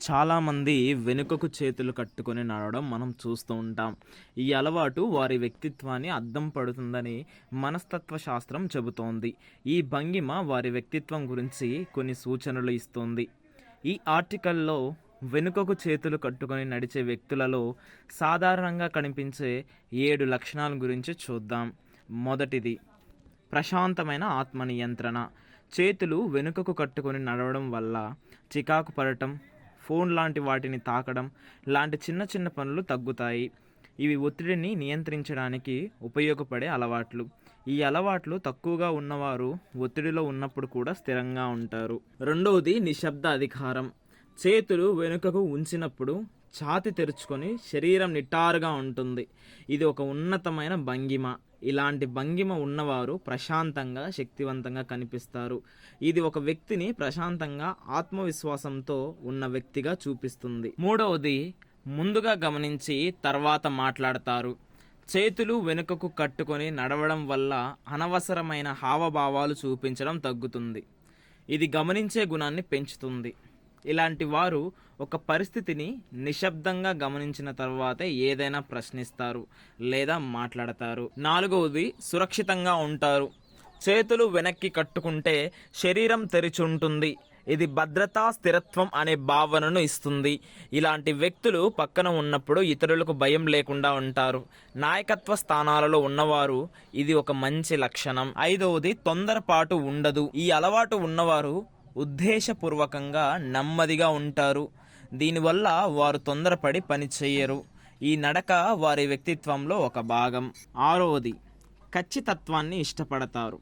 చాలామంది వెనుకకు చేతులు కట్టుకొని నడవడం మనం చూస్తూ ఉంటాం. ఈ అలవాటు వారి వ్యక్తిత్వాన్ని అద్దం పడుతుందని మనస్తత్వ శాస్త్రం చెబుతోంది. ఈ భంగిమ వారి వ్యక్తిత్వం గురించి కొన్ని సూచనలు ఇస్తుంది. ఈ ఆర్టికల్లో వెనుకకు చేతులు కట్టుకొని నడిచే వ్యక్తులలో సాధారణంగా కనిపించే ఏడు లక్షణాల గురించి చూద్దాం. మొదటిది ప్రశాంతమైన ఆత్మ నియంత్రణ చేతులు వెనుకకు కట్టుకొని నడవడం వల్ల చికాకు పడటం ఫోన్ లాంటి వాటిని తాకడం లాంటి చిన్న చిన్న పనులు తగ్గుతాయి. ఇవి ఒత్తిడిని నియంత్రించడానికి ఉపయోగపడే అలవాట్లు. ఈ అలవాట్లు తక్కువగా ఉన్నవారు ఒత్తిడిలో ఉన్నప్పుడు కూడా స్థిరంగా ఉంటారు. రెండవది నిశ్శబ్ద అధికారం చేతులు వెనుకకు ఉంచినప్పుడు ఛాతి తెరుచుకొని శరీరం నిటారుగా ఉంటుంది. ఇది ఒక ఉన్నతమైన భంగిమ. ఇలాంటి భంగిమ ఉన్నవారు ప్రశాంతంగా శక్తివంతంగా కనిపిస్తారు. ఇది ఒక వ్యక్తిని ప్రశాంతంగా ఆత్మవిశ్వాసంతో ఉన్న వ్యక్తిగా చూపిస్తుంది. మూడవది ముందుగా గమనించి తర్వాత మాట్లాడతారు. చేతులు వెనుకకు కట్టుకొని నడవడం వల్ల అనవసరమైన హావభావాలు చూపించడం తగ్గుతుంది. ఇది గమనించే గుణాన్ని పెంచుతుంది. ఇలాంటి వారు ఒక పరిస్థితిని నిశ్శబ్దంగా గమనించిన తర్వాతే ఏదైనా ప్రశ్నిస్తారు లేదా మాట్లాడతారు. నాలుగవది సురక్షితంగా ఉంటారు. చేతులు వెనక్కి కట్టుకుంటే శరీరం తెరిచి ఉంటుంది. ఇది భద్రతా స్థిరత్వం అనే భావనను ఇస్తుంది. ఇలాంటి వ్యక్తులు పక్కన ఉన్నప్పుడు ఇతరులకు భయం లేకుండా ఉంటారు. నాయకత్వ స్థానాలలో ఉన్నవారు ఇది ఒక మంచి లక్షణం. ఐదవది తొందరపాటు ఉండదు. ఈ అలవాటు ఉన్నవారు ఉద్దేశపూర్వకంగా నెమ్మదిగా ఉంటారు. దీనివల్ల వారు తొందరపడి పని చేయరు. ఈ నడక వారి వ్యక్తిత్వంలో ఒక భాగం. ఆరవది ఖచ్చితత్వాన్ని ఇష్టపడతారు.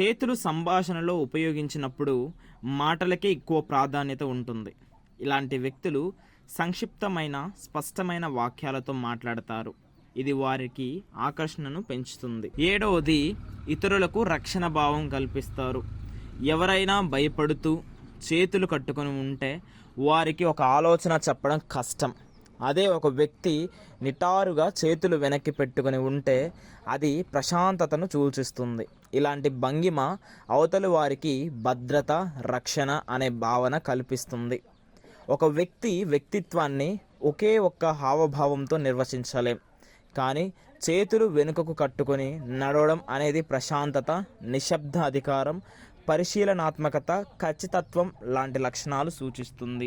చేతులు సంభాషణలో ఉపయోగించినప్పుడు మాటలకే ఎక్కువ ప్రాధాన్యత ఉంటుంది. ఇలాంటి వ్యక్తులు సంక్షిప్తమైన స్పష్టమైన వాక్యాలతో మాట్లాడతారు. ఇది వారికి ఆకర్షణను పెంచుతుంది. ఏడవది ఇతరులకు రక్షణ భావం కల్పిస్తారు. ఎవరైనా భయపడుతూ చేతులు కట్టుకొని ఉంటే వారికి ఒక ఆలోచన చెప్పడం కష్టం. అదే ఒక వ్యక్తి నిటారుగా చేతులు వెనక్కి పెట్టుకొని ఉంటే అది ప్రశాంతతను సూచిస్తుంది ఇలాంటి భంగిమ అవతలి వారికి భద్రత రక్షణ అనే భావన కల్పిస్తుంది. ఒక వ్యక్తి వ్యక్తిత్వాన్ని ఒకే ఒక్క హావభావంతో నిర్వచించలేం. కానీ చేతులు వెనుకకు కట్టుకొని నడవడం అనేది ప్రశాంతత నిశ్శబ్ద అధికారం పరిశీలనాత్మకత ఖచ్చితత్వం లాంటి లక్షణాలు సూచిస్తుంది.